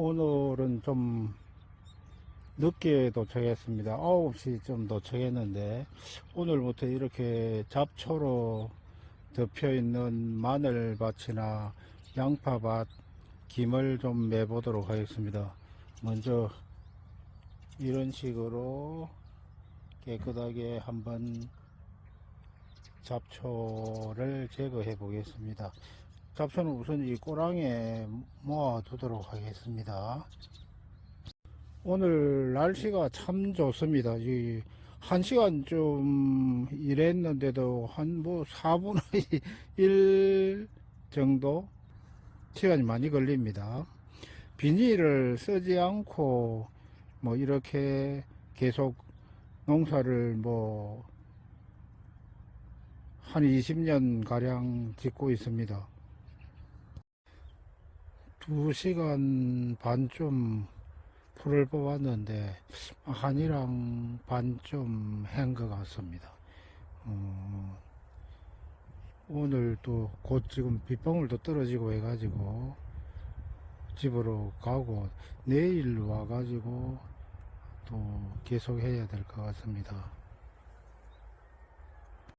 오늘은 좀 늦게 도착했습니다. 9시 좀 도착했는데 오늘부터 이렇게 잡초로 덮여 있는 마늘밭이나 양파밭 김을 좀 매보도록 하겠습니다. 먼저 이런 식으로 깨끗하게 한번 잡초를 제거해 보겠습니다. 잡초는 우선 이 꼬랑에 모아 두도록 하겠습니다. 오늘 날씨가 참 좋습니다. 이, 한 시간 좀 일했는데도 한 뭐 4분의 1 정도 시간이 많이 걸립니다. 비닐을 쓰지 않고 뭐 이렇게 계속 농사를 뭐 한 20년 가량 짓고 있습니다. 2시간 반좀 풀을 뽑았는데 한이랑 반좀한것 같습니다. 어, 오늘 또 곧 지금 빗방울도 떨어지고 해가지고 집으로 가고 내일 와가지고 또 계속 해야 될 것 같습니다.